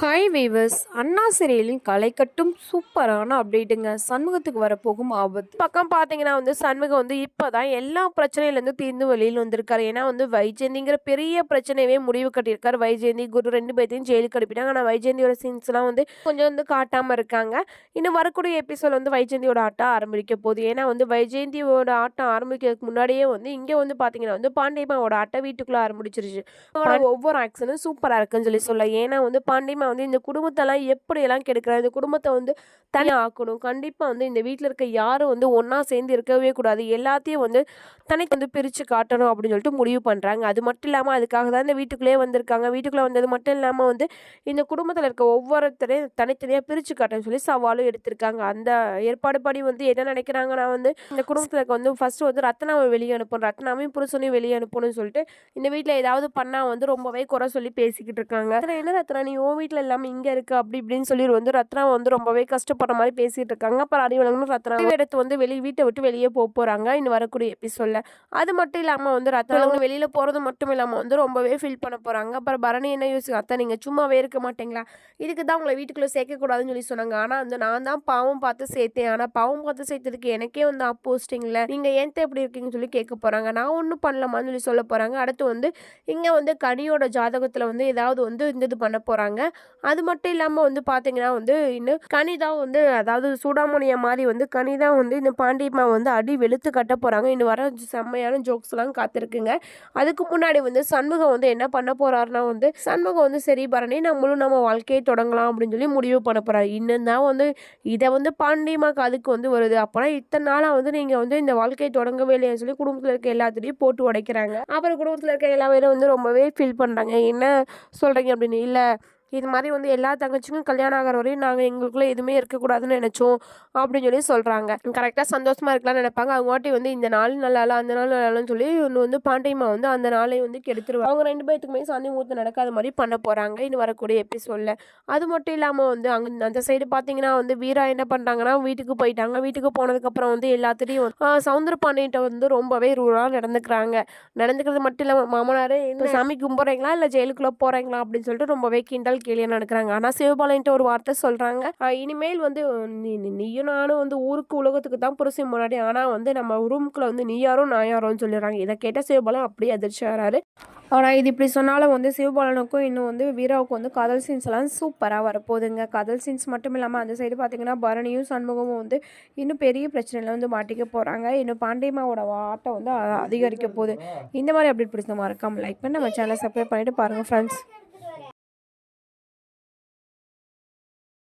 Hi viewers அண்ணா சிறையிலின் களை கட்டும் சூப்பரான அப்டேட்டுங்க சண்முகத்துக்கு வரப்போகும் ஆபத்து. பக்கம் பார்த்தீங்கன்னா வந்து சண்முகம் வந்து இப்போதான் எல்லா பிரச்சனையிலேருந்து தீர்ந்து வெளியில் வந்திருக்காரு. ஏன்னா வந்து வைஜெயந்திங்கிற பெரிய பிரச்சனையவே முடிவு கட்டியிருக்காரு. வைஜெயந்தி குரு ரெண்டு பேர்த்தையும் ஜெயிலுக்கு அனுப்பிட்டாங்க. ஆனால் வைஜெயந்தியோட சீன்ஸ்லாம் வந்து கொஞ்சம் வந்து காட்டாமல் இருக்காங்க. இன்னும் வரக்கூடிய எபிசோட் வந்து வைஜெயந்தியோட ஆட்டம் ஆரம்பிக்க போகுது. ஏன்னா வந்து வைஜெயந்தியோட ஆட்டம் ஆரம்பிக்கிறதுக்கு முன்னாடியே வந்து இங்கே வந்து பார்த்தீங்கன்னா வந்து பாண்டியம்மாவோட ஆட்டம் வீட்டுக்குள்ளே ஆரம்பிச்சிருச்சு. ஒவ்வொரு ஆக்ஷனும் சூப்பராக இருக்குன்னு சொல்லி சொல்ல ஏன்னா வந்து பாண்டியம்மா வந்து இந்த குடும்பத்தெல்லாம் எப்படியெல்லாம் கெடுக்கிறாங்க? இந்த குடும்பத்தை வந்து தனியாக ஆக்கணும். கண்டிப்பாக வந்து இந்த வீட்டில் இருக்க யாரும் வந்து ஒன்றா சேர்ந்து இருக்கவே கூடாது. எல்லாத்தையும் வந்து தனிக்கு வந்து பிரித்து காட்டணும் அப்படின்னு சொல்லிட்டு முடிவு பண்ணுறாங்க அது மட்டும் இல்லாமல் அதுக்காக தான் இந்த வீட்டுக்குள்ளேயே வந்திருக்காங்க. வீட்டுக்குள்ளே வந்தது மட்டும் இல்லாமல் வந்து இந்த குடும்பத்தில் இருக்க ஒவ்வொருத்தரையும் தனித்தனியாக பிரித்து காட்டணும்னு சொல்லி சவாலும் எடுத்திருக்காங்க. அந்த ஏற்பாடு படி வந்து என்ன நினைக்கிறாங்கன்னா வந்து இந்த குடும்பத்தில் இருக்க வந்து ஃபஸ்ட்டு வந்து ரத்னாவை வெளியே அனுப்பணும். ரத்னாவையும் புருஷனையும் வெளியே அனுப்பணும்னு சொல்லிட்டு இந்த வீட்டில் ஏதாவது பண்ணால் வந்து ரொம்பவே குறை சொல்லி பேசிக்கிட்டு இருக்காங்க. என்ன ரத்னா? நீ உன் வீட்டில் இல்லாமல் இங்கே இருக்க அப்படி இப்படின்னு சொல்லி வந்து ரத்னா வந்து ரொம்பவே கஷ்டப்படுற மாதிரி பேசிகிட்டு இருக்காங்க. அப்புறம் அறிவழகனும் ரத்னா எடுத்து வந்து வெளியே வீட்டை விட்டு வெளியே போக போகிறாங்க இன்னும் வரக்கூடிய எபிசோடில் அது மட்டும் இல்லாமல் வந்து ரத்னா வெளியில் போகிறது மட்டும் இல்லாமல் வந்து ரொம்பவே ஃபீல் பண்ண போகிறாங்க அப்புறம் பரணி என்ன யோசிக்க அத்தை நீங்கள் சும்மாவே இருக்க மாட்டீங்களா? இதுக்கு தான் உங்களை வீட்டுக்குள்ளே சேர்க்கக்கூடாதுன்னு சொல்லி சொன்னாங்க. ஆனால் வந்து நான் தான் பாவம் பார்த்து சேர்த்தேன். ஆனால் பாவம் பார்த்து சேர்த்ததுக்கு எனக்கே வந்து அப்போஸ்டிங்கில் நீங்கள் ஏன் எப்படி இருக்கீங்கன்னு சொல்லி கேட்க போகிறாங்க நான் ஒன்றும் பண்ணலாமான்னு சொல்லி சொல்ல போகிறாங்க அடுத்து வந்து இங்கே வந்து கனியோட ஜாதகத்தில் வந்து ஏதாவது வந்து இந்த இது பண்ண போகிறாங்க அது மட்டும் இல்லாமல் வந்து பார்த்தீங்கன்னா வந்து இன்னும் கனிதா வந்து அதாவது சூடாமணியா மாதிரி வந்து கனிதா வந்து இந்த பாண்டியம்மா வந்து அடி வெளுத்து கட்ட போகிறாங்க இன்னும் வர செம்மையான ஜோக்ஸ்லாம் காத்திருக்குங்க. அதுக்கு முன்னாடி வந்து சண்முகம் வந்து என்ன பண்ண போகிறாருன்னா வந்து சண்முகம் வந்து சரி பரணி நம்மளும் நம்ம வாழ்க்கையை தொடங்கலாம் அப்படின்னு சொல்லி முடிவு பண்ண போகிறாரு இன்னும் தான் வந்து இதை வந்து பாண்டியம்மாக்கு அதுக்கு வந்து வருது. அப்போனா இத்தனை நாளாக வந்து நீங்கள் வந்து இந்த வாழ்க்கையை தொடங்கவே இல்லைன்னு சொல்லி குடும்பத்தில் இருக்க எல்லாத்துலேயும் போட்டு உடைக்கிறாங்க. அப்புறம் குடும்பத்தில் இருக்க எல்லா பேரும் வந்து ரொம்பவே ஃபீல் பண்ணுறாங்க என்ன சொல்கிறீங்க அப்படின்னு? இல்லை இது மாதிரி வந்து எல்லா தங்கச்சிக்கும் கல்யாணம் ஆகிற வரையும் நாங்கள் எங்களுக்குள்ளே எதுவுமே இருக்கக்கூடாதுன்னு நினச்சோம் அப்படின்னு சொல்லி சொல்கிறாங்க கரெக்டாக சந்தோஷமாக இருக்கலாம்னு நினைப்பாங்க. அவங்க வாட்டி வந்து இந்த நாள் நல்லா இல்லை அந்த நாள் நல்லா சொல்லி ஒன்று வந்து பாண்டியம்மா வந்து அந்த நாளை வந்து கெடுத்துருவாங்க. அவங்க ரெண்டு பேர்த்துக்குமே சாந்தி மூத்து நடக்காத மாதிரி பண்ண போகிறாங்க இன்னும் வரக்கூடிய எபிசோடில் அது மட்டும் இல்லாமல் வந்து அங்கே அந்த சைடு பார்த்தீங்கன்னா வந்து வீரா என்ன பண்ணுறாங்கன்னா வீட்டுக்கு போயிட்டாங்க. வீட்டுக்கு போனதுக்கப்புறம் வந்து எல்லாத்துலேயும் சவுந்தர பாண்டியிட்ட வந்து ரொம்பவே ரூலாக நடந்துக்கிறாங்க. நடந்துக்கிறது மட்டும் இல்லாமல் மாமனாரே இந்த சாமி கும்பிட்றீங்களா? இல்லை ஜெயிலுக்குள்ளே போகிறீங்களா அப்படின்னு சொல்லிட்டு ரொம்பவே கிண்டல் கேலியாக நடக்கிறாங்க. ஆனால் சிவபாலன்ட்டு ஒரு வார்த்தை சொல்கிறாங்க இனிமேல் வந்து நீ நீயும் நானும் வந்து ஊருக்கு உலகத்துக்கு தான் புருஷன் முன்னாடி. ஆனால் வந்து நம்ம ரூம்குள்ளே வந்து நீ யாரும் நான் யாரோன்னு சொல்லிடுறாங்க. இதை கேட்டால் சிவபாலன் அப்படியே அதிர்ச்சி ஆறாரு. ஆனால் இது இப்படி சொன்னாலும் வந்து சிவபாலனுக்கும் இன்னும் வந்து வீராவுக்கும் வந்து கதல் சீன்ஸ் எல்லாம் சூப்பராக வரப்போகுதுங்க. கதல் சீன்ஸ் மட்டும் இல்லாமல் அந்த சைடு பார்த்தீங்கன்னா பரணியும் சண்முகமும் வந்து இன்னும் பெரிய பிரச்சனையில் வந்து மாட்டிக்க போகிறாங்க இன்னும் பாண்டியம்மாவோட ஆட்டம் வந்து அதிகரிக்க போகுது. இந்த மாதிரி அப்படி பிடிச்ச மறக்காமல் லைக் பண்ணி நம்ம சேனலை சப்ஸ்கிரைப் பண்ணிட்டு பாருங்கள் ஃப்ரெண்ட்ஸ்